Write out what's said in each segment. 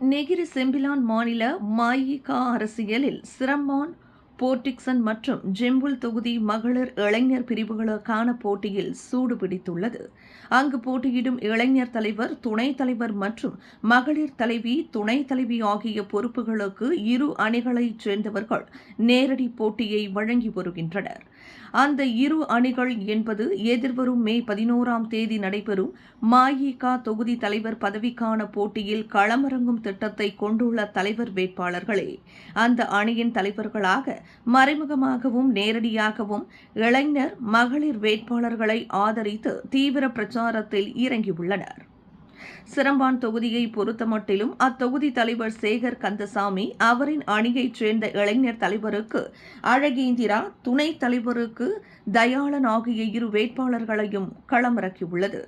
Negeri Sembilan மாநில மாயிகா அரசியலில் Seremban Port Dickson மற்றும் ஜெம்புல் தொகுதி மகளிர் இளைஞர் பிரிவுகளுக்கான போட்டியில் சூடு பிடித்துள்ளது. அங்கு போட்டியிடும் இளைஞர் தலைவர் துணைத் தலைவர் மற்றும் மகளிர் தலைவி துணைத் தலைவி ஆகிய பொறுப்புகளுக்கு இரு அணிகளைச் சேர்ந்தவர்கள் நேரடி போட்டியை வழங்கி வருகின்றனர். அந்த இரு அணிகள் என்பது எதிர்வரும் மே பதினோராம் தேதி நடைபெறும் மாயிகா தொகுதி தலைவர் பதவிக்கான போட்டியில் களமிறங்கும் திட்டத்தை கொண்டுள்ள தலைவர் வேட்பாளர்களே. அந்த அணியின் தலைவர்களாக மறைமுகமாகவும் நேரடியாகவும் இளைஞர் மகளிர் வேட்பாளர்களை ஆதரித்து தீவிர பிரச்சாரத்தில் இறங்கியுள்ளனர். சிரம்பான் தொகுதியை பொறுத்தமட்டிலும் அத்தொகுதி தலைவர் சேகர் கந்தசாமி அவரின் அணியைச் சேர்ந்த இளைஞர் தலைவருக்கு அழகேந்திரா துணைத் தலைவருக்கு தயாளன் ஆகிய இரு வேட்பாளர்களையும் களமிறக்கியுள்ளது.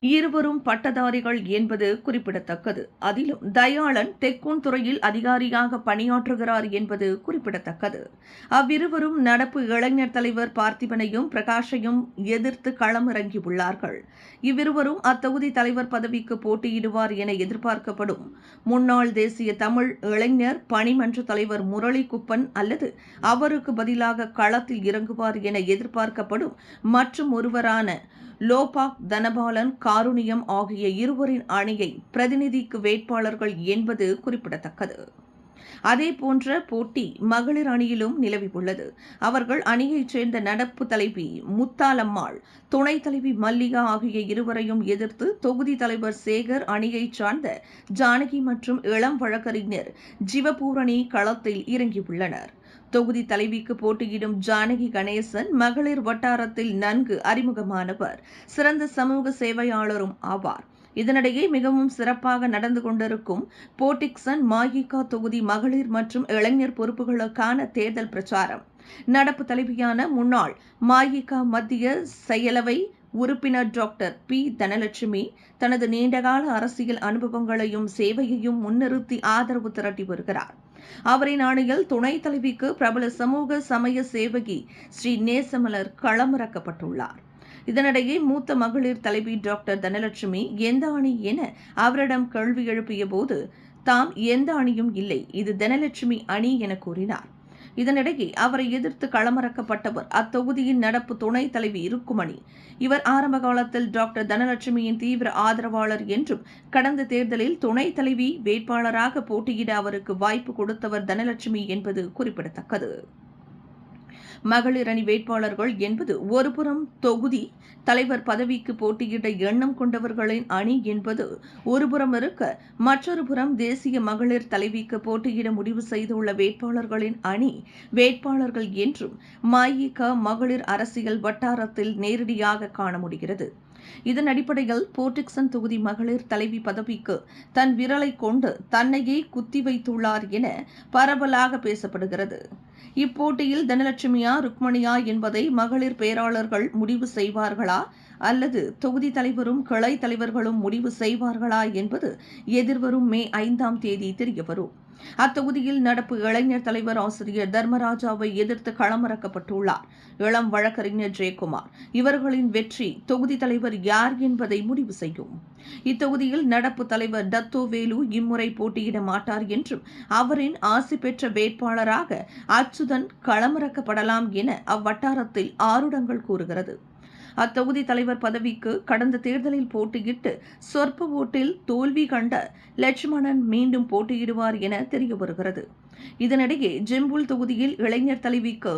இருவரும் பட்டதாரிகள் என்பது குறிப்பிடத்தக்கது. அதிலும் தயாளன் தெக்கூன் துறையில் அதிகாரியாக பணியாற்றுகிறார் என்பது குறிப்பிடத்தக்கது. அவ்விருவரும் நடப்பு இளைஞர் தலைவர் பார்த்திபனையும் பிரகாஷையும் எதிர்த்து களமிறங்கியுள்ளார்கள். இவ்விருவரும் அத்தொகுதி தலைவர் பதவிக்கு போட்டியிடுவார் என எதிர்பார்க்கப்படும். முன்னாள் தேசிய தமிழ் இளைஞர் பணிமன்ற தலைவர் முரளி குப்பன் அல்லது அவருக்கு பதிலாக களத்தில் இறங்குவார் என எதிர்பார்க்கப்படும் மற்றும் ஒருவரான லோபாக் தனபாலன் காருணியம் ஆகிய இருவரின் அணியை பிரதிநிதிக்கு வேட்பாளர்கள் என்பது குறிப்பிடத்தக்கது. அதே போன்ற போட்டி மகளிர் அணியிலும் நிலவியுள்ளது அவர்கள் அணியைச் சேர்ந்த நடப்பு தலைவி முத்தாலம்மாள் துணைத் தலைவி மல்லிகா ஆகிய இருவரையும் எதிர்த்து தொகுதி தலைவர் சேகர் அணியைச் சார்ந்த ஜானகி மற்றும் இளம் வழக்கறிஞர் ஜிவபூரணி களத்தில் இறங்கியுள்ளனர் தொகுதி தலைவிக்கு போட்டியிடும் ஜானகி கணேசன் மகளிர் வட்டாரத்தில் நன்கு அறிமுகமானவர். சிறந்த சமூக சேவையாளரும் ஆவார். இதனிடையே மிகவும் சிறப்பாக நடந்து கொண்டிருக்கும் போட்டிக்சன் மாயிகா தொகுதி மகளிர் மற்றும் இளைஞர் பொறுப்புகளுக்கான தேர்தல் பிரச்சாரம். நடப்பு தலைவியான முன்னாள் மாயிகா மத்திய செயலவை உறுப்பினர் டாக்டர் பி. தனலட்சுமி தனது நீண்டகால அரசியல் அனுபவங்களையும் சேவையையும் முன்னிறுத்தி ஆதரவு திரட்டி வருகிறார். அவரின் அணியில் துணைத் தலைவிக்கு பிரபல சமூக சமய சேவகி ஸ்ரீ நேசமலர் களமிறக்கப்பட்டுள்ளார். இதனிடையே மூத்த மகளிர் தலைவி டாக்டர் தனலட்சுமி எந்த அணி என அவரிடம் கேள்வி எழுப்பிய போது தாம் எந்த அணியும் இல்லை இது தனலட்சுமி அணி என கூறினார். இதனிடையே அவரை எதிர்த்து களமிறக்கப்பட்டவர் அத்தொகுதியின் நடப்பு துணைத் தலைவி இருக்குமணி. இவர் ஆரம்ப காலத்தில் டாக்டர் தனலட்சுமியின் தீவிர ஆதரவாளர் என்றும் கடந்த தேர்தலில் துணைத் தலைவி வேட்பாளராக போட்டியிட அவருக்கு வாய்ப்பு கொடுத்தவர் தனலட்சுமி என்பது குறிப்பிடத்தக்கது. மகளிர் அணி வேட்பாளர்கள் என்பது ஒருபுறம் தொகுதி. தலைவர் பதவிக்கு போட்டியிட எண்ணம் கொண்டவர்களின் அணி என்பது ஒருபுறம் இருக்க மற்றொரு புறம் தேசிய மகளிர் தலைவிக்கு போட்டியிட முடிவு செய்துள்ள வேட்பாளர்களின் அணி வேட்பாளர்கள் என்றும் மாயிக மகளிர் அரசியல் வட்டாரத்தில் நேரடியாக காண முடிகிறது. இதன் அடிப்படையில் போர்டிக்சன் தொகுதி மகளிர் தலைவி பதவிக்கு தன் விரலை கொண்டு தன்னையே குத்தி வைத்துள்ளார் என பரவலாக பேசப்படுகிறது. இப்போட்டியில் தனலட்சுமியா ருக்மணியா என்பதை மகளிர் பேராளர்கள் முடிவு செய்வார்களா? அல்லது தொகுதி தலைவரும் கிளை தலைவர்களும் முடிவு செய்வார்களா என்பது எதிர்வரும் மே ஐந்தாம் தேதி தெரியவரும். அத்தொகுதியில் நடப்பு இளைஞர் தலைவர் ஆசிரியர் தர்மராஜாவை எதிர்த்து களமிறக்கப்பட்டுள்ளார். இளம் வழக்கறிஞர் ஜெயக்குமார். இவர்களின் வெற்றி தொகுதி தலைவர் யார் என்பதை முடிவு செய்யும். இத்தொகுதியில் நடப்பு தலைவர் தத்தோ வேலு இம்முறை போட்டியிட மாட்டார் என்றும் அவரின் ஆசி பெற்ற வேட்பாளராக அச்சுதன் களமிறக்கப்படலாம் என அவ்வட்டாரத்தில் ஆருடங்கள் கூறுகிறது. அத்தொகுதி தலைவர் பதவிக்கு கடந்த தேர்தலில் போட்டியிட்டு சொற்ப ஓட்டில் தோல்வி கண்ட லட்சுமணன் மீண்டும் போட்டியிடுவார் என தெரிய வருகிறது. இதனிடையே ஜெம்புல் தொகுதியில் இளைஞர் தலைவிக்கு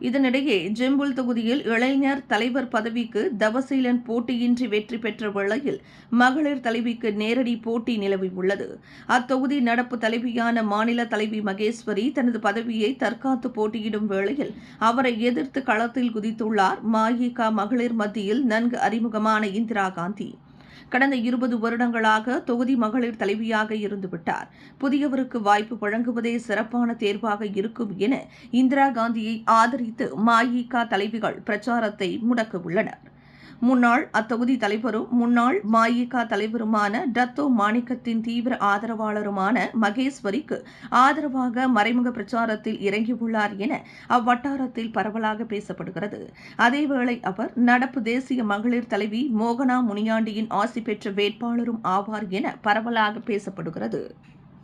இதனிடையே ஜெம்புல் தொகுதியில் இளைஞர் தலைவர் பதவிக்கு தவசீலன் போட்டியின்றி வெற்றி பெற்ற வேளையில் மகளிர் தலைவிக்கு நேரடி போட்டி நிலவியுள்ளது அத்தொகுதி நடப்பு தலைவியான மாநில தலைவி மகேஸ்வரி தனது பதவியை தற்காத்து போட்டியிடும் வேளையில் அவரை எதிர்த்து களத்தில் குதித்துள்ளார். மாயிகா மகளிர் மத்தியில் நன்கு அறிமுகமான இந்திரா காந்தி. கடந்த இருபது வருடங்களாக தொகுதி மகளிர் தலைவியாக இருந்துவிட்டார் புதியவருக்கு வாய்ப்பு வழங்குவதே சிறப்பான தேர்வாக இருக்கும் என இந்திரா காந்தியை ஆதரித்து மஇக தலைவிகள் பிரச்சாரத்தை முடக்க உள்ளனர் முன்னாள் அத்தொகுதி தலைவரும் முன்னாள் மாயிகா தலைவருமான டத்தோ மாணிக்கத்தின் தீவிர ஆதரவாளருமான மகேஸ்வரிக்கு ஆதரவாக மறைமுக பிரச்சாரத்தில் இறங்கியுள்ளார் என அவ்வட்டாரத்தில் பரவலாக பேசப்படுகிறது. அதேவேளை அவர் நடப்பு தேசிய மகளிர் தலைவி மோகனா முனியாண்டியின் ஆசி பெற்ற வேட்பாளரும் ஆவார் என பரவலாக பேசப்படுகிறது.